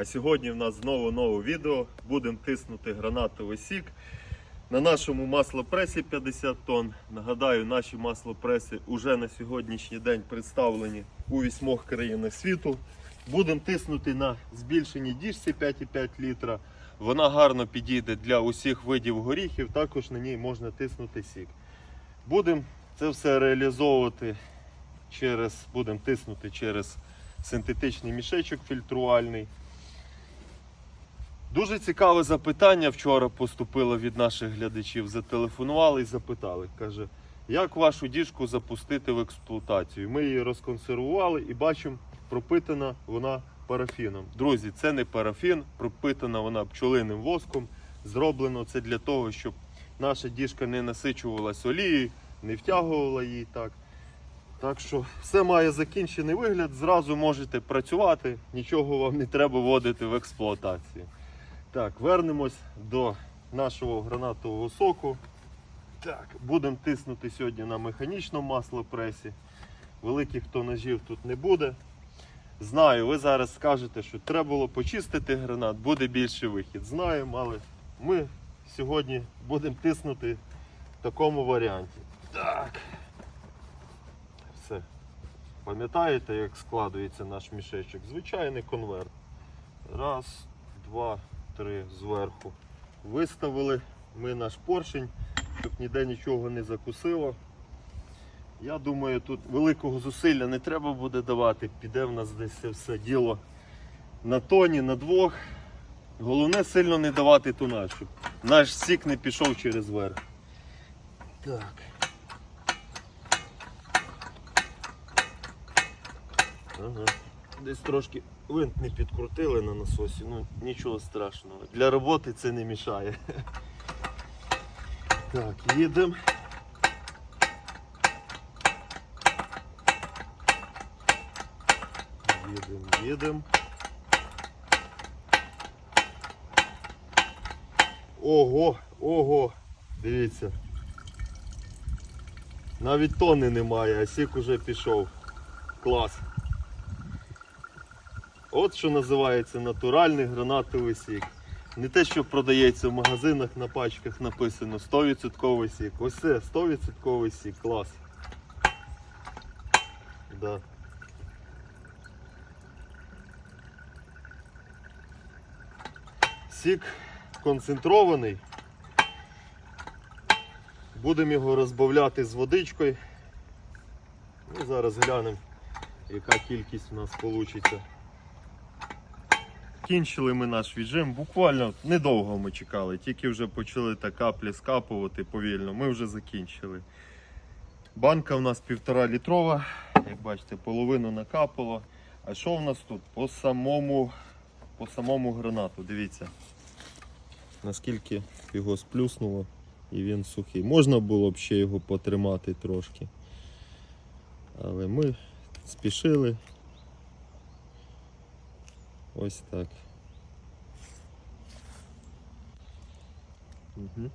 А сьогодні в нас знову нове відео. Будемо тиснути гранатовий сік. На нашому маслопресі 50 тонн. Нагадаю, наші маслопреси вже на сьогоднішній день представлені у вісьмох країнах світу. Будемо тиснути на збільшеній діжці 5,5 літра. Вона гарно підійде для усіх видів горіхів, також на ній можна тиснути сік. Будемо це все реалізовувати через, будемо тиснути через синтетичний мішечок фільтрувальний. Дуже цікаве запитання вчора поступило від наших глядачів. Зателефонували і запитали. Каже, як вашу діжку запустити в експлуатацію? Ми її розконсервували і бачимо, пропитана вона парафіном. Друзі, це не парафін, пропитана вона пчолиним воском. Зроблено це для того, щоб наша діжка не насичувалась олією, не втягувала її так. Так що все має закінчений вигляд, зразу можете працювати, нічого вам не треба вводити в експлуатацію. Так, вернемось до нашого гранатового соку. Так, будемо тиснути сьогодні на механічному маслопресі. Великих тонажів тут не буде. Знаю, ви зараз скажете, що треба було почистити гранат, буде більший вихід. Знаємо, але ми сьогодні будемо тиснути в такому варіанті. Так. Все. Пам'ятаєте, як складується наш мішечок? Звичайний конверт. Раз, два, зверху. Виставили ми наш поршень, щоб ніде нічого не закусило. Я думаю, тут великого зусилля не треба буде давати. Піде в нас десь це все діло на тоні, на двох. Головне сильно не давати тонаж, щоб наш сік не пішов через верх. Так. Ага. Десь трошки винт не підкрутили на насосі, ну нічого страшного. Для роботи це не мішає. Так, їдемо. Їдемо, їдемо. Ого, ого, дивіться. Навіть тони немає, а сік уже пішов. Клас. От що називається натуральний гранатовий сік. Не те, що продається в магазинах на пачках написано 100% сік. Ось це 100% сік, клас. Да. Сік концентрований. Будемо його розбавляти з водичкою. Ну, зараз глянемо, яка кількість у нас вийде. Кінчили ми наш віджим, буквально недовго ми чекали, тільки вже почали так каплі скапувати повільно, ми вже закінчили. Банка у нас півтора літрова, як бачите, половину накапало. А що в нас тут? По самому, по самому гранату, дивіться, наскільки його сплюснуло і він сухий. Можна було б ще його потримати трошки. Але ми спішили. Ось так. Угу.